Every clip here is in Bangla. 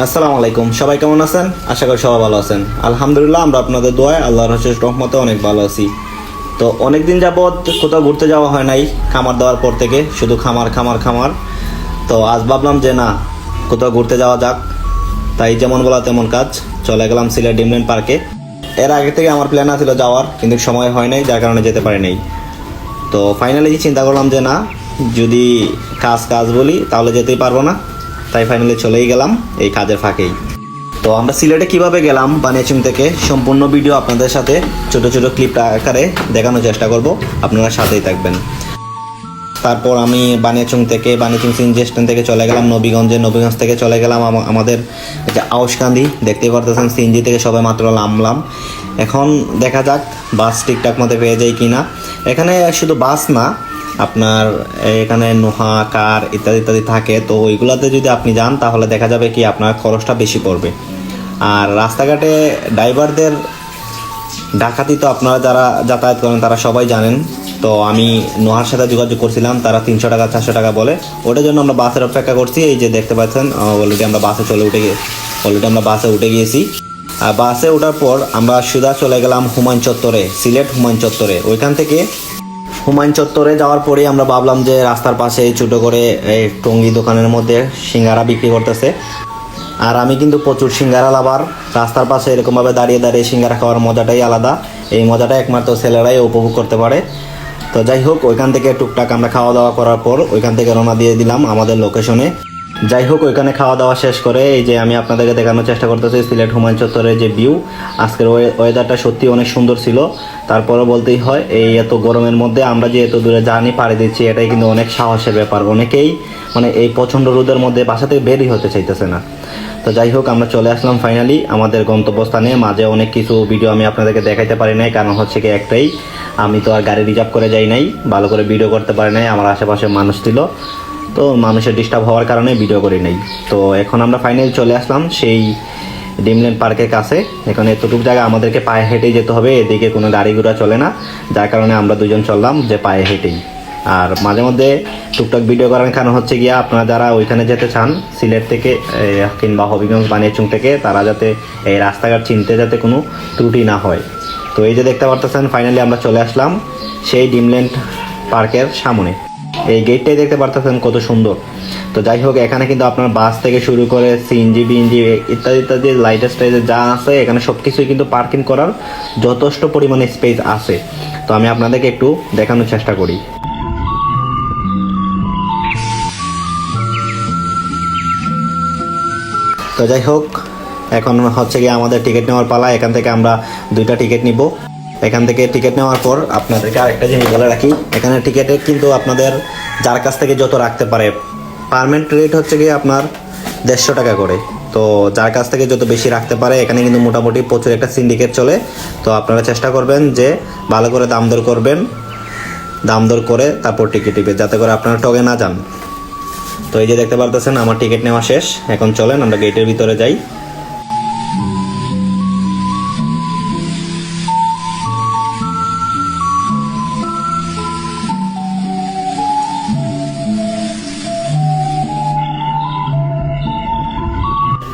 আসসালামু আলাইকুম। সবাই কেমন আছেন? আশা করি সবাই ভালো আছেন। আলহামদুলিল্লাহ, আমরা আপনাদের দোয়ায় আল্লাহর রসের রহমতে অনেক ভালো আছি। তো অনেক দিন যাবৎ কোথাও ঘুরতে যাওয়া হয় নাই, খামার দেওয়ার পর থেকে, শুধু খামার খামার খামার। তো আজ ভাবলাম যে না, কোথাও ঘুরতে যাওয়া যাক। তাই যেমন বলা তেমন কাজ, চলে গেলাম সিলেট ডিমল্যান্ড পার্কে। এর আগে থেকে আমার প্ল্যান ছিল যাওয়ার, কিন্তু সময় হয় নাই, যার কারণে যেতে পারি নাই। তো ফাইনালি চিন্তা করলাম যে না, যদি কাজ কাজ বলি, তাহলে যেতেই পারব না। তাই ফাইনালি চলেই গেলাম এই কাজের ফাঁকেই। তো আমরা সিলেটে কীভাবে গেলাম বানিয়াচুং থেকে, সম্পূর্ণ ভিডিও আপনাদের সাথে ছোট ছোট ক্লিপ আকারে দেখানোর চেষ্টা করব। আপনারা সাথেই থাকবেন। তারপর আমি বানিয়াচুং থেকে, বানিয়াচুং সিএনজি স্ট্যান্ড থেকে চলে গেলাম, নবীগঞ্জে। নবীগঞ্জ থেকে চলে গেলাম আমাদের যে আউশকান্দি দেখতে পারতেছেন সিএনজি থেকে সবাই মাত্র নামলাম। এখন দেখা যাক বাস ঠিকঠাক মতো পেয়ে যায় কি না এখানে শুধু বাস না আপনার, এখানে নোহা, কার ইত্যাদি ইত্যাদি থাকে, তো ওইগুলোতে যদি আপনি যান, তাহলে দেখা যাবে কি আপনার খরচটা বেশি পড়বে। আর রাস্তাঘাটে ড্রাইভারদের ডাকাতি তো আপনারা যারা যাতায়াত করেন, তারা সবাই জানেন। তো আমি নোহার সাথে যোগাযোগ করছিলাম, তারা তিনশো টাকা, চারশো টাকা বলে। ওটার জন্য আমরা বাসের অপেক্ষা করছি, এই যে দেখতে পাচ্ছেন অলরেডি আমরা বাসে চলে উঠে গিয়ে অলরেডি আমরা বাসে উঠে গিয়েছি। আর বাসে ওঠার পর আমরা সুদা চলে গেলাম হুমায়ুন চত্বরে, সিলেট হুমায়ুন চত্বরে। ওইখান থেকে হুমায়ুন চত্বরে যাওয়ার পরে আমরা ভাবলাম যে রাস্তার পাশে ছোটো করে এই টঙ্গি দোকানের মধ্যে সিঙ্গারা বিক্রি করতেছে। আর আমি কিন্তু প্রচুর সিঙ্গারা লাভার। রাস্তার পাশে এরকমভাবে দাঁড়িয়ে দাঁড়িয়ে সিঙ্গারা খাওয়ার মজাটাই আলাদা। এই মজাটা একমাত্র ছেলেরাই উপভোগ করতে পারে। তো যাই হোক, ওইখান থেকে টুকটাক আমরা খাওয়া দাওয়া করার পর ওইখান থেকে রওনা দিয়ে দিলাম আমাদের লোকেশনে যাই হোক, ওইখানে খাওয়া দাওয়া শেষ করে এই যে আমি আপনাদেরকে দেখানোর চেষ্টা করতেছি সিলেট হুমায়ুন চত্বরের যে ভিউ আজকের ওয়েদারটা সত্যি অনেক সুন্দর ছিল। তারপরে বলতেই হয়, এই এত গরমের মধ্যে আমরা যে এত দূরে জার্নি পাড়ি দিচ্ছি, এটাই কিন্তু অনেক সাহসের ব্যাপার। অনেকেই মানে এই প্রচণ্ড রোদের মধ্যে বাসা থেকে বেরই হতে চাইতেছে না। তো যাই হোক, আমরা চলে আসলাম ফাইনালি আমাদের গন্তব্যস্থানে। মাঝে অনেক কিছু ভিডিও আমি আপনাদেরকে দেখাইতে পারি নাই, কারণ হচ্ছে কি একটাই, আমি তো আর গাড়ি রিজার্ভ করে যাই নাই, ভালো করে ভিডিও করতে পারি নাই, আমার আশেপাশে মানুষ ছিল। তো মানুষের ডিস্টার্ব হওয়ার কারণে ভিডিও করি নাই। তো এখন আমরা ফাইনালি চলে আসলাম সেই ডিমল্যান্ড পার্কের কাছে। এখানে এতটুকু জায়গা আমাদেরকে পায়ে হেঁটেই যেতে হবে, এদিকে কোনো গাড়ি ঘোড়া চলে না। যার কারণে আমরা দুজন চললাম যে পায়ে হেঁটেই। আর মাঝে মধ্যে টুকটাক ভিডিও করার কারণ হচ্ছে গিয়া আপনারা যারা ওইখানে যেতে চান, সিলেট থেকে কিংবা হবিগঞ্জ বানিয়াচুং থেকে, তারা যাতে এই রাস্তাঘাট চিনতে যাতে কোনো ত্রুটি না হয়। তো এই যে দেখতে পারতেছেন ফাইনালি আমরা চলে আসলাম সেই ডিমল্যান্ড পার্কের সামনে। এই গেটটাই দেখতে পারতেছেন কত সুন্দর। তো যাই হোক, এখানে কিন্তু আপনার বাস থেকে শুরু করে সিএনজি বিএনজি ইত্যাদি ইত্যাদি লাইট স্টাইল যা আছে, এখানে সব কিছুই কিন্তু পার্কিং করার যথেষ্ট পরিমাণে স্পেস আছে। তো আমি আপনাদেরকে একটু দেখানোর চেষ্টা করি। তো যাই হোক, এখন হচ্ছে গিয়ে আমাদের টিকিট নেওয়ার পালা। এখান থেকে আমরা দুইটা টিকিট নিব। এখান থেকে টিকিট নেওয়ার পর আপনাদেরকে আরেকটা জিনিস বলে রাখি। এখানে টিকিটে কিন্তু আপনাদের যার কাছ থেকে যত রাখতে পারে পারমানেন্ট রেট হচ্ছে গিয়ে আপনার দেড়শো টাকা করে। তো যার কাছ থেকে যত বেশি রাখতে পারে, এখানে কিন্তু মোটামুটি প্রচুর একটা সিন্ডিকেট চলে। তো আপনারা চেষ্টা করবেন যে ভালো করে দাম দর করবেন, দাম দর করে তারপর টিকিট টিপে যাতে করে আপনারা টগে না যান। তো এই যে দেখতে পারতেছেন, আমার টিকিট নেওয়া শেষ। এখন চলেন, আমরা গেটের ভিতরে যাই।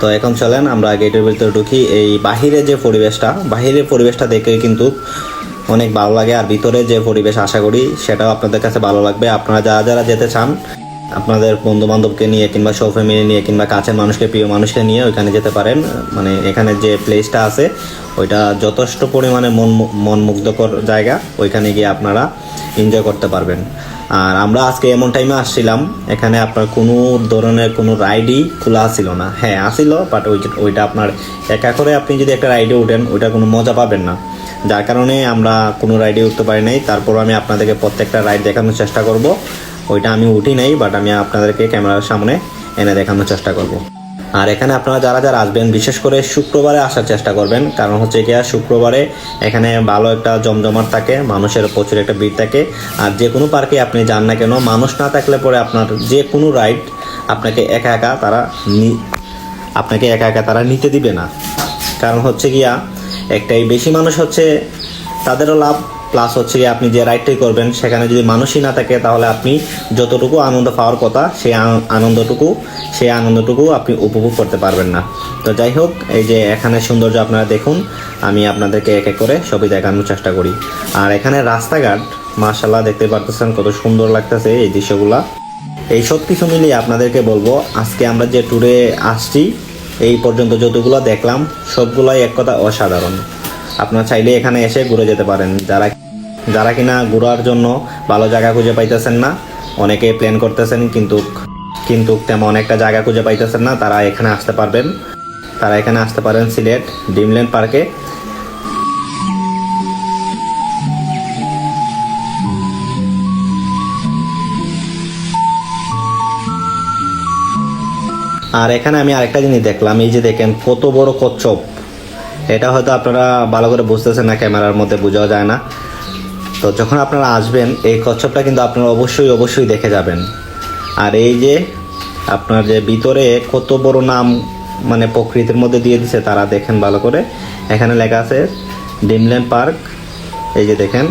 তো এখন চলেন, আমরা গেটের ভিতরে ঢুকি। এই বাহিরে যে পরিবেশটা, বাহিরের পরিবেশটা দেখে কিন্তু অনেক ভালো লাগে। আর ভিতরে যে পরিবেশ, আশা করি সেটাও আপনাদের কাছে ভালো লাগবে। আপনারা যারা যারা যেতে চান, আপনাদের বন্ধু বান্ধবকে নিয়ে কিংবা সব ফ্যামিলি নিয়ে কিংবা কাছের মানুষকে, প্রিয় মানুষকে নিয়ে ওইখানে যেতে পারেন। মানে এখানে যে প্লেসটা আছে, ওইটা যথেষ্ট পরিমাণে মন মন মুগ্ধকর জায়গা। ওইখানে গিয়ে আপনারা এনজয় করতে পারবেন। আর আমরা আজকে এমন টাইমে আসছিলাম, এখানে আপনার কোনো ধরনের কোনো রাইডই খোলা ছিল না। হ্যাঁ আসিল বাট ওই ওইটা আপনার একা করে আপনি যদি একটা রাইডে উঠেন ওইটা কোনো মজা পাবেন না। যার কারণে আমরা কোনো রাইডে উঠতে পারি নাই। তারপর আমি আপনাদেরকে প্রত্যেকটা রাইড দেখানোর চেষ্টা করব। ওইটা আমি উঠি নাই বাট আমি আপনাদেরকে ক্যামেরার সামনে এনে দেখানোর চেষ্টা করব। আর এখানে আপনারা যারা যারা আসবেন, বিশেষ করে শুক্রবারে আসার চেষ্টা করবেন, কারণ হচ্ছে আর শুক্রবারে এখানে ভালো একটা জমজমাট থাকে, মানুষের প্রচুর একটা ভিড় থাকে। আর যে কোনো পার্কে আপনি যান না কেন, মানুষ না থাকলে পরে আপনার যে কোনো রাইড আপনাকে একা একা তারা আপনাকে একা একা তারা নিতে দিবে না। কারণ হচ্ছে গিয়া একটাই, বেশি মানুষ হচ্ছে তাদেরও লাভ প্লাস হচ্ছে আপনি যে রাইডটাই করবেন, সেখানে যদি মানুষই না থাকে, তাহলে আপনি যতটুকু আনন্দ পাওয়ার কথা, সেই আনন্দটুকু সেই আনন্দটুকু আপনি উপভোগ করতে পারবেন না। তো যাই হোক, এই যে এখানে সৌন্দর্য আপনারা দেখুন, আমি আপনাদেরকে এক এক করে সবই দেখানোর চেষ্টা করি। আর এখানে রাস্তাঘাট মার্শাল্লাহ দেখতে পারতেছেন কত সুন্দর লাগতেছে এই দৃশ্যগুলা। এই সব কিছু মিলিয়ে আপনাদেরকে বলব, আজকে আমরা যে ট্যুরে আসছি, এই পর্যন্ত যতগুলো দেখলাম, সবগুলাই এক কথা অসাধারণ। আপনারা চাইলে এখানে এসে ঘুরে যেতে পারেন। যারা যারা কিনা ঘোরার জন্য ভালো জায়গা খুঁজে পাইতেছেন না, অনেকে প্ল্যান করতেছেন, কিন্তু কিন্তু তেমন একটা জায়গা খুঁজে পাইতেছেন না, তারা এখানে আসতে পারবেন। তারা এখানে আসতে পারেন সিলেট ড্রিমল্যান্ড পার্কে। আর এখানে আমি আরেকটা জিনিস দেখলাম, এই যে দেখেন, কত বড় কচ্ছপ। এটা হয়তো আপনারা ভালো করে বুঝতেছেন না, ক্যামেরার মধ্যে বোঝাও যায় না। তো যখন আপনারা আসবেন, এই কচ্ছপটা কিন্তু আপনারা অবশ্যই অবশ্যই দেখে যাবেন। আর এই যে আপনার যে ভিতরে কত বড় নাম মানে প্রকৃতির মধ্যে দিয়ে দিছে, তারা দেখেন ভালো করে। এখানে লেখা আছে, ডিমল্যান্ড পার্ক। এই যে দেখেন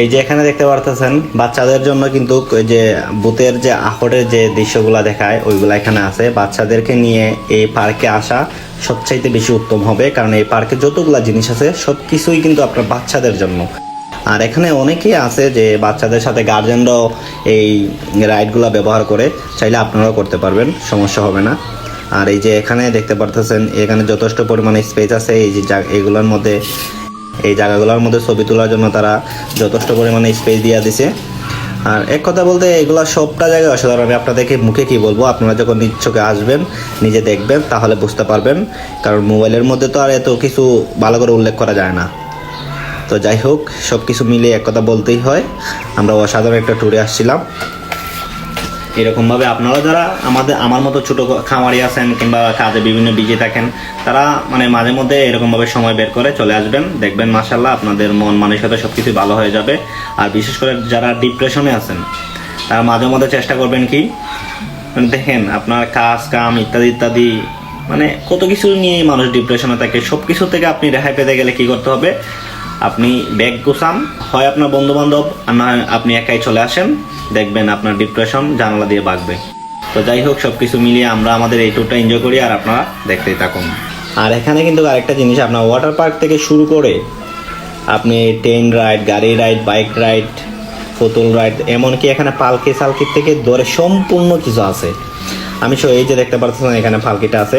এই যে এখানে দেখতে পারতেছেন, বাচ্চাদের জন্য কিন্তু যে ভূতের যে আহটের যে দৃশ্যগুলা দেখায়, ওইগুলা এখানে আছে। বাচ্চাদেরকে নিয়ে এই পার্কে আসা সবচাইতে বেশি উত্তম হবে, কারণ এই পার্কে যতগুলা জিনিস আছে সব কিছুই কিন্তু আপনার বাচ্চাদের জন্য। আর এখানে অনেকেই আছে যে বাচ্চাদের সাথে গার্জেনরাও এই রাইডগুলো ব্যবহার করে, চাইলে আপনারাও করতে পারবেন, সমস্যা হবে না। আর এই যে এখানে দেখতে পারতেছেন, এখানে যথেষ্ট পরিমাণে স্পেস আছে, এই যে এগুলোর মধ্যে এই জায়গাগুলোর মধ্যে ছবি তোলার জন্য তারা যথেষ্ট পরিমাণে স্পেস দিয়ে দিছে। আর এক কথা বলতে, এগুলো সবটা জায়গায় অসাধারণ। আমি আপনাদেরকে মুখে কি বলব? আপনারা যখন চোখে আসবেন, নিজে দেখবেন, তাহলে বুঝতে পারবেন। কারণ মোবাইলের মধ্যে তো আর এত কিছু ভালো করে উল্লেখ করা যায় না। তো যাই হোক সব কিছু মিলিয়ে এক কথা বলতেই হয়, আমরা অসাধারণ একটা ট্যুরে আসছিলাম। এরকমভাবে আপনারা যারা আমাদের আমার মতো ছোট খামারি আছেন কিংবা কাজে বিভিন্ন বিজি থাকেন, তারা মানে মাঝে মধ্যে এরকমভাবে সময় বের করে চলে আসবেন। দেখবেন মাসাল্লাহ আপনাদের মন মানসিকতা সব কিছু ভালো হয়ে যাবে। আর বিশেষ করে যারা ডিপ্রেশনে আছেন, তারা মাঝে মধ্যে চেষ্টা করবেন কি মানে দেখেন আপনার কাজ, কাম ইত্যাদি ইত্যাদি মানে কত কিছু নিয়ে মানুষ ডিপ্রেশনে থাকে। সব কিছু থেকে আপনি রেহাই পেতে গেলে কি করতে হবে? আপনি ব্যাগ গোছান, হয় আপনার বন্ধু বান্ধব আর না, আপনি একাই চলে আসেন, দেখবেন আপনার ডিপ্রেশন জানালা দিয়ে বাগবে তো যাই হোক সব কিছু মিলিয়ে আমরা আমাদের এই ট্যুরটা এনজয় করি আর আপনারা দেখতেই থাকুন। আর এখানে কিন্তু আরেকটা জিনিস, আপনার ওয়াটার পার্ক থেকে শুরু করে আপনি ট্রেন রাইড গাড়ি রাইড বাইক রাইড পুতুল রাইড এমনকি এখানে পালকি সালকির থেকে ধরে সম্পূর্ণ কিছু আছে। আমি সো এই যে দেখতে পাচ্ছেন এখানে পালকিটা আছে।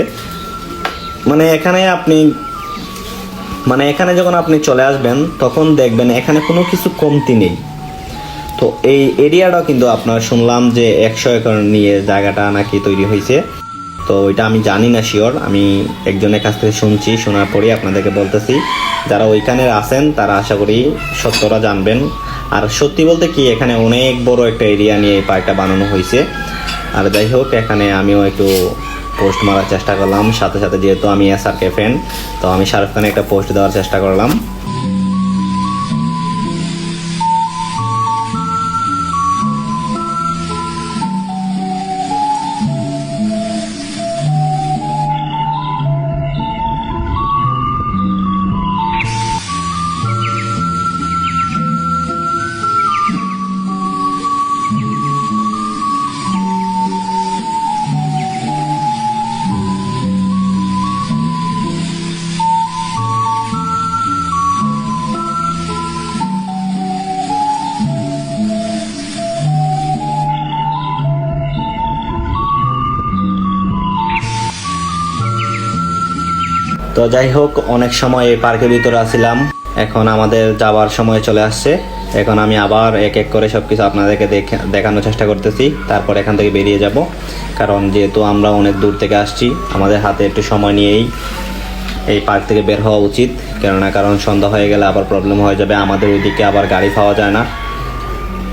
মানে এখানে আপনি মানে এখানে যখন আপনি চলে আসবেন, তখন দেখবেন এখানে কোনো কিছু কমতি নেই। তো এই এরিয়াটাও কিন্তু আপনার শুনলাম যে একশো একর নিয়ে জায়গাটা নাকি তৈরি হয়েছে। তো ওইটা আমি জানি না শিওর আমি একজনের কাছ থেকে শুনছি, শোনার পরেই আপনাদেরকে বলতেছি। যারা ওইখানে আছেন, তারা আশা করি সত্যরা জানবেন। আর সত্যি বলতে কি, এখানে অনেক বড় একটা এরিয়া নিয়ে এই পার্কটা বানানো হয়েছে। আর যাই হোক, এখানে আমিও একটু পোস্ট মারার চেষ্টা করলাম। সাথে সাথে যেহেতু আমি এস আর কে ফ্রেন্ড তো আমি শাহরুখ খানের একটা পোস্ট দেওয়ার চেষ্টা করলাম। তো যাই হোক, অনেক সময় এই পার্কের ভিতরে আসছিলাম এখন আমাদের যাওয়ার সময় চলে আসছে। এখন আমি আবার এক এক করে সব কিছু আপনাদেরকে দেখে- দেখানোর চেষ্টা করতেছি। তারপর এখান থেকে বেরিয়ে যাব। কারণ যেহেতু আমরা অনেক দূর থেকে আসছি, আমাদের হাতে একটু সময় নিয়েই এই পার্ক থেকে বের হওয়া উচিত। কেননা কারণ সন্ধ্যা হয়ে গেলে আবার প্রবলেম হয়ে যাবে। আমাদের ওইদিকে আবার গাড়ি পাওয়া যায় না।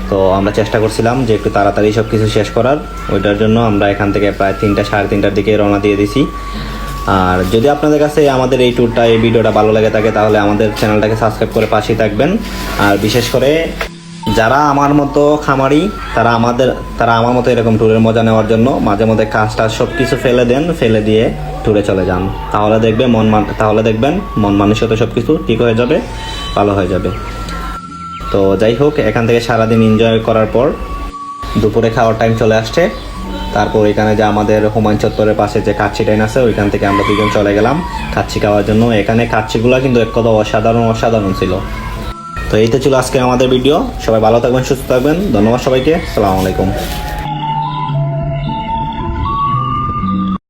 তো আমরা চেষ্টা করছিলাম যে একটু তাড়াতাড়ি সব কিছু শেষ করার। ওইটার জন্য আমরা এখান থেকে প্রায় তিনটা, সাড়ে তিনটার দিকে রওনা দিয়ে দিছি। আর যদি আপনাদের কাছে আমাদের এই ট্যুরটা এই ভিডিওটা ভালো লাগে থাকে, তাহলে আমাদের চ্যানেলটাকে সাবস্ক্রাইব করে পাশেই থাকবেন। আর বিশেষ করে যারা আমার মতো খামারি, তারা আমাদের, তারা আমার মতো এরকম ট্যুরের মজা নেওয়ার জন্য মাঝে মধ্যে কাজ টাজ সব কিছু ফেলে দেন, ফেলে দিয়ে ট্যুরে চলে যান। তাহলে দেখবে মন মান- তাহলে দেখবেন মন মানসিকতা সব কিছু ঠিক হয়ে যাবে, ভালো হয়ে যাবে। তো যাই হোক, এখান থেকে সারাদিন এনজয় করার পর দুপুরে খাওয়ার টাইম চলে আসছে। তারপর এখানে যে আমাদের হুমায়ুন চত্বরের পাশে যে কাচ্ছি ট্রেন আছে, ওইখান থেকে আমরা দুজন চলে গেলাম কাচ্ছি খাওয়ার জন্য। এখানে কাচ্ছিগুলো কিন্তু এক কথা অসাধারণ অসাধারণ ছিল। তো এই তো ছিল আজকে আমাদের ভিডিও। সবাই ভালো থাকবেন, সুস্থ থাকবেন। ধন্যবাদ সবাইকে। সালামু আলাইকুম।